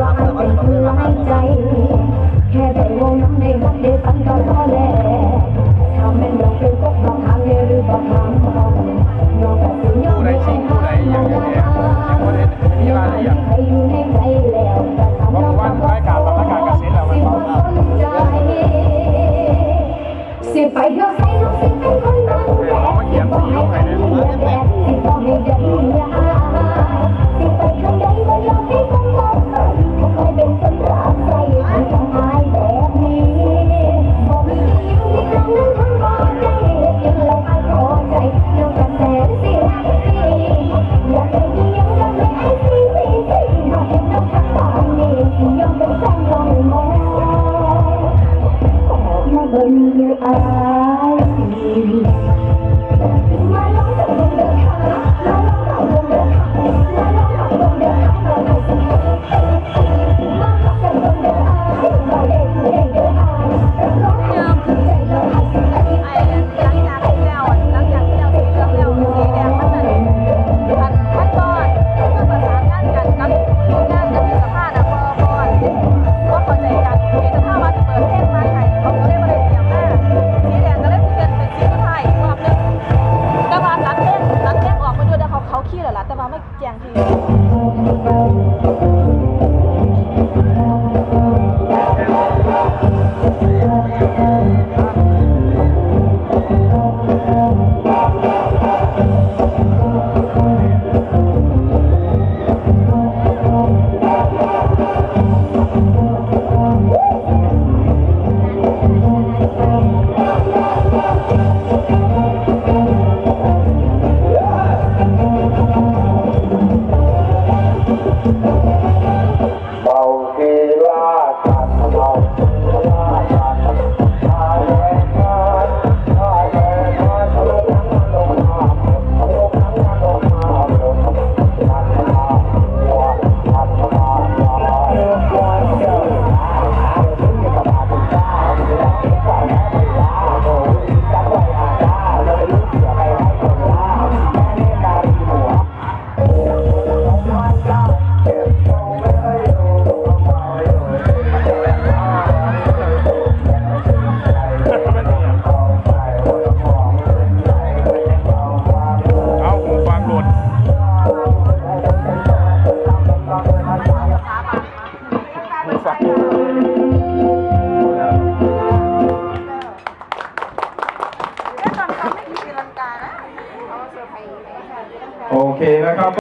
ว่าให้ใจ แค่ได้วงน้ำได้วงได้ฟังก็พอแล้ว